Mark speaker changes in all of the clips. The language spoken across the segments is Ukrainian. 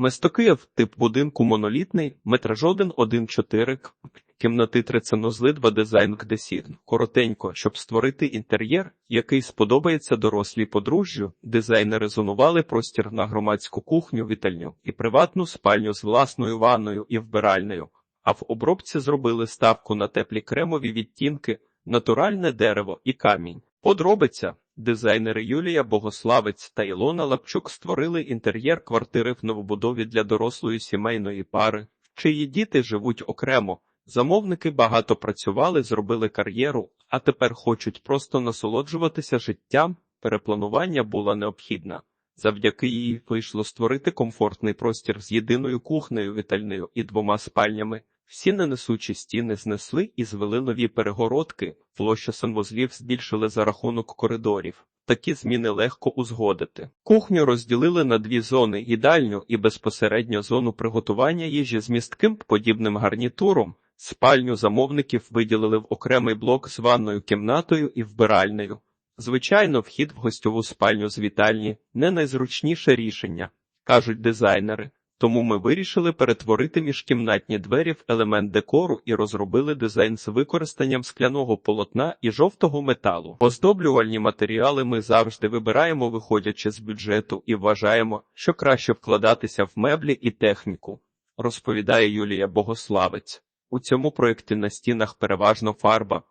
Speaker 1: Местокиїв тип будинку монолітний, метражоден 1,4 к- кімнати 3 санузли 2 дизайн КДСІР. Коротенько, щоб створити інтер'єр, який сподобається дорослій подружжю, дизайнери зонували простір на громадську кухню, вітальню і приватну спальню з власною ванною і вбиральнею. А в обробці зробили ставку на теплі кремові відтінки, натуральне дерево і камінь. Подробиця. Дизайнери Юлія Богославець та Ілона Лапчук створили інтер'єр квартири в новобудові для дорослої сімейної пари, чиї діти живуть окремо. Замовники багато працювали, зробили кар'єру, а тепер хочуть просто насолоджуватися життям. Перепланування була необхідна. Завдяки їй вийшло створити комфортний простір з єдиною кухнею, вітальнею і двома спальнями. Всі ненесучі стіни знесли і звели нові перегородки, площа санвузлів збільшили за рахунок коридорів. Такі зміни легко узгодити. Кухню розділили на дві зони: їдальню і безпосередньо зону приготування їжі з містким подібним гарнітуром. Спальню замовників виділили в окремий блок з ванною кімнатою і вбиральнею. Звичайно, вхід в гостьову спальню з вітальні не найзручніше рішення, кажуть дизайнери. Тому ми вирішили перетворити міжкімнатні двері в елемент декору і розробили дизайн з використанням скляного полотна і жовтого металу. Оздоблювальні матеріали ми завжди вибираємо, виходячи з бюджету, і вважаємо, що краще вкладатися в меблі і техніку, розповідає Юлія Богославець. У цьому проєкті на стінах переважно фарба,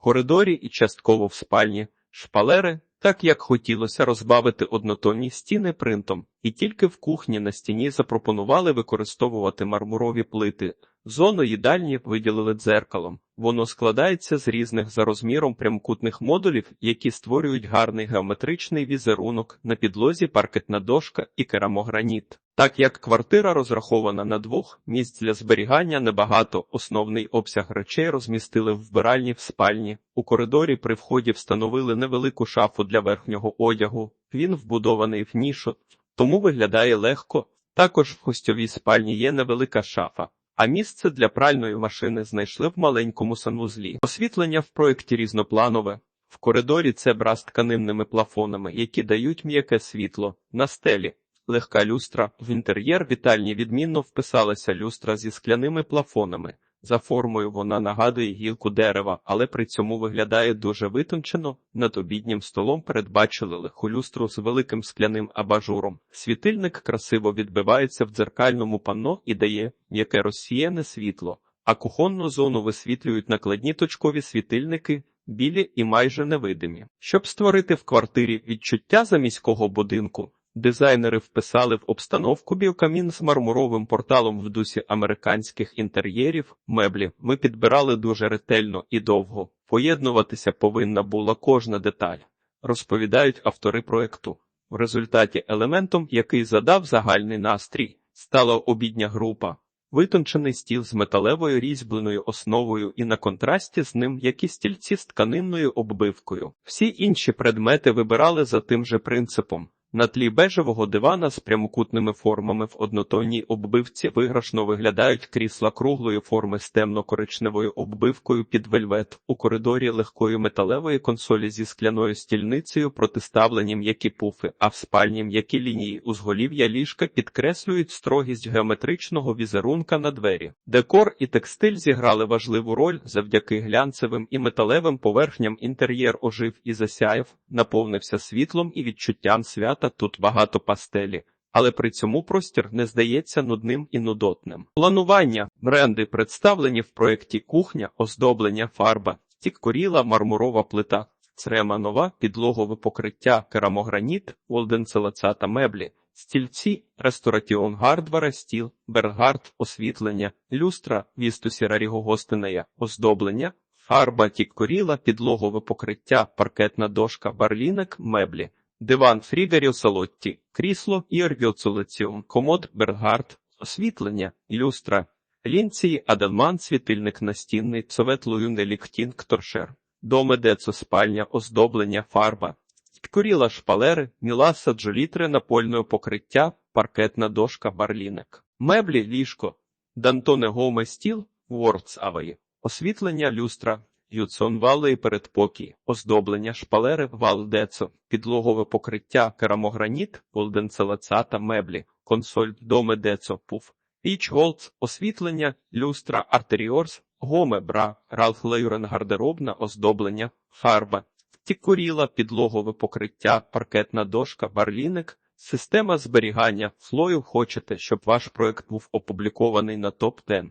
Speaker 1: коридорі і частково в спальні, шпалери, так як хотілося розбавити однотонні стіни принтом, і тільки в кухні на стіні запропонували використовувати мармурові плити. Зону їдальні виділили дзеркалом. Воно складається з різних за розміром прямокутних модулів, які створюють гарний геометричний візерунок на підлозі паркетна дошка і керамограніт. Так як квартира розрахована на двох, місць для зберігання небагато, основний обсяг речей розмістили в вбиральні в спальні. У коридорі при вході встановили невелику шафу для верхнього одягу. Він вбудований в нішу, тому виглядає легко. Також в гостьовій спальні є невелика шафа. А місце для пральної машини знайшли в маленькому санвузлі. Освітлення в проєкті різнопланове. В коридорі це бра з тканинними плафонами, які дають м'яке світло. На стелі легка люстра. В інтер'єр вітальні відмінно вписалася люстра зі скляними плафонами. За формою вона нагадує гілку дерева, але при цьому виглядає дуже витончено. Над обіднім столом передбачили легку люстру з великим скляним абажуром. Світильник красиво відбивається в дзеркальному панно і дає м'яке розсіяне світло, а кухонну зону висвітлюють накладні точкові світильники, білі і майже невидимі. Щоб створити в квартирі відчуття заміського будинку, Дизайнери вписали в обстановку біокамін з мармуровим порталом в дусі американських інтер'єрів, меблі. Ми підбирали дуже ретельно і довго. Поєднуватися повинна була кожна деталь, розповідають автори проекту. В результаті елементом, який задав загальний настрій, стала обідня група. Витончений стіл з металевою різьбленою основою і на контрасті з ним які стільці з тканинною оббивкою. Всі інші предмети вибирали за тим же принципом. На тлі бежевого дивана з прямокутними формами в однотонній оббивці виграшно виглядають крісла круглої форми з темно-коричневою оббивкою під вельвет. У коридорі легкої металевої консолі зі скляною стільницею протиставлені м'які пуфи, а в спальні м'які лінії узголів'я ліжка підкреслюють строгість геометричного візерунка на двері. Декор і текстиль зіграли важливу роль завдяки глянцевим і металевим поверхням інтер'єр ожив і засяяв, наповнився світлом і відчуттям свята тут багато пастелі, але при цьому простір не здається нудним і нудотним. Планування бренди представлені в проєкті кухня, оздоблення, фарба, тіккоріла, мармурова плита, црема нова, підлогове покриття, керамограніт, волденцелацата меблі. Стільці, ресторатіон гардвара, стіл, бергард, освітлення, люстра, вістусі рарігогостинея, оздоблення, фарба, тіккоріла, підлогове покриття, паркетна дошка, барлінок, меблі. Диван Фрігаріо Салотті, крісло Ірвіоцолеціон, комод Бергард, освітлення, люстра, лінції, Аделман, світильник настінний, Цоветлуюне ліктін, торшер, доме децо спальня, оздоблення, фарба, коріла шпалери, міласа джолітри напольного покриття, паркетна дошка, барлінек, меблі, ліжко, Дантоне Гоме стіл, Вордс освітлення, люстра, Юдсон Валли і передпокій, оздоблення шпалери Валдецо, підлогове покриття, керамограніт, Голденцелацата, меблі, консоль Доме Децо, Пуф, Піч Голдс, освітлення, люстра, артеріорс, Гоме, бра, Ралф Лейрен, гардеробна, оздоблення, фарба, тікуріла, підлогове покриття, паркетна дошка, барліник, система зберігання, слою хочете, щоб ваш проект був опублікований на топ-10.